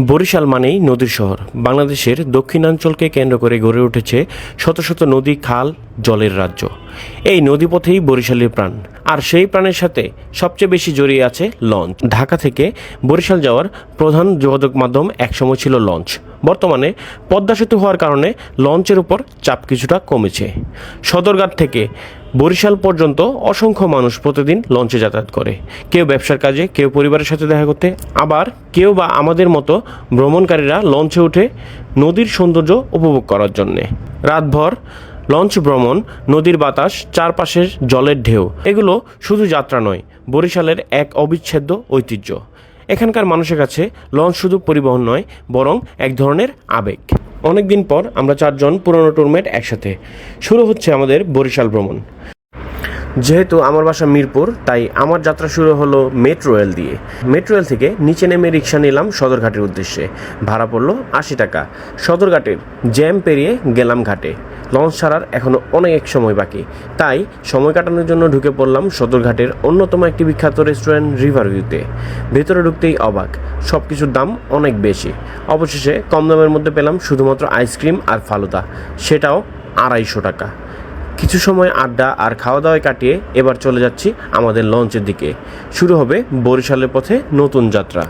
বরিশাল মানেই নদীর শহর। বাংলাদেশের দক্ষিণাঞ্চলকে কেন্দ্র করে গড়ে উঠেছে শত শত নদী, খাল, জলের রাজ্য। এই নদীপথেই বরিশালের প্রাণ। আর সেই প্রাণের সাথে সবচেয়ে বেশি জড়িয়ে আছে লঞ্চ। ঢাকা থেকে বরিশাল যাওয়ার প্রধান যোগাযোগ মাধ্যম একসময় ছিল লঞ্চ। বর্তমানে পদ্মা সেতু হওয়ার কারণে লঞ্চের উপর চাপ কিছুটা কমেছে। সদরঘাট থেকে বরিশাল পর্যন্ত অসংখ্য মানুষ প্রতিদিন লঞ্চে যাতায়াত করে। কেউ ব্যবসার কাজে, কেউ পরিবারের সাথে দেখা করতে, আবার কেউ বা আমাদের মতো ভ্রমণকারীরা লঞ্চে উঠে নদীর সৌন্দর্য উপভোগ করার জন্যে। রাতভর লঞ্চ ভ্রমণ, নদীর বাতাস, চারপাশের জলের ঢেউ, এগুলো শুধু যাত্রা নয়, বরিশালের এক অবিচ্ছেদ্য ঐতিহ্য। এখানকার মানুষের কাছে লঞ্চ শুধু পরিবহন নয়, বরং এক ধরনের আবেগ। অনেকদিন পর আমরা চারজন পুরনো টুরমেট একসাথে। শুরু হচ্ছে আমাদের বরিশাল ভ্রমণ। যেহেতু আমার বাসা মিরপুর, তাই আমার যাত্রা শুরু হলো মেট্রো রেল দিয়ে। মেট্রো রেল থেকে নিচে নেমে রিক্সা নিলাম সদরঘাটের উদ্দেশ্যে। ভাড়া পড়ল আশি টাকা। সদরঘাটের জ্যাম পেরিয়ে গেলাম ঘাটে। লঞ্চ ছাড়ার এখনও অনেক সময় বাকি। তাই সময় কাটানোর জন্য ঢুকে পড়লাম সদরঘাটের অন্যতম একটি বিখ্যাত রেস্টুরেন্ট রিভার ভিউতে। ভেতরে ঢুকতেই অবাক। সব কিছুর দাম অনেক বেশি। অবশেষে কম দামের মধ্যে পেলাম শুধুমাত্র আইসক্রিম আর ফালুদা। সেটাও আড়াইশো টাকা। কিছু সময় আড্ডা আর খাওয়া দাওয়ায় কাটিয়ে এবার চলে যাচ্ছি আমাদের লঞ্চের দিকে। শুরু হবে বরিশালের পথে নতুন যাত্রা।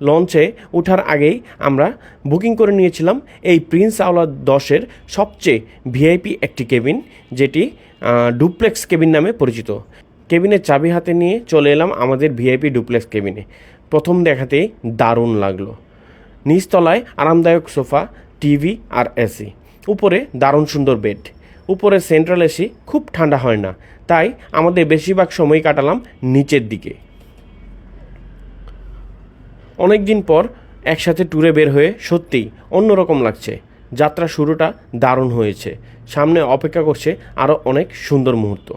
লঞ্চে ওঠার আগেই আমরা বুকিং করে নিয়েছিলাম এই প্রিন্স আওলা দশের সবচেয়ে ভিআইপি একটি কেবিন, যেটি ডুপ্লেক্স কেবিন নামে পরিচিত। কেবিনের চাবি হাতে নিয়ে চলে এলাম আমাদের ভিআইপি ডুপ্লেক্স কেবিনে। প্রথম দেখাতেই দারুণ লাগল। নিচতলায় আরামদায়ক সোফা, টিভি আর এসি। উপরে দারুণ সুন্দর বেড। উপরে সেন্ট্রাল এসি খুব ঠান্ডা হয় না। তাই আমাদের বেশিরভাগ সময় কাটালাম নিচের দিকে। অনেক দিন পর একসাথে ট্যুরে বের হয়ে সত্যিই অন্যরকম লাগছে। যাত্রা শুরুটা দারুণ হয়েছে। সামনে অপেক্ষা করছে আরও অনেক সুন্দর মুহূর্ত।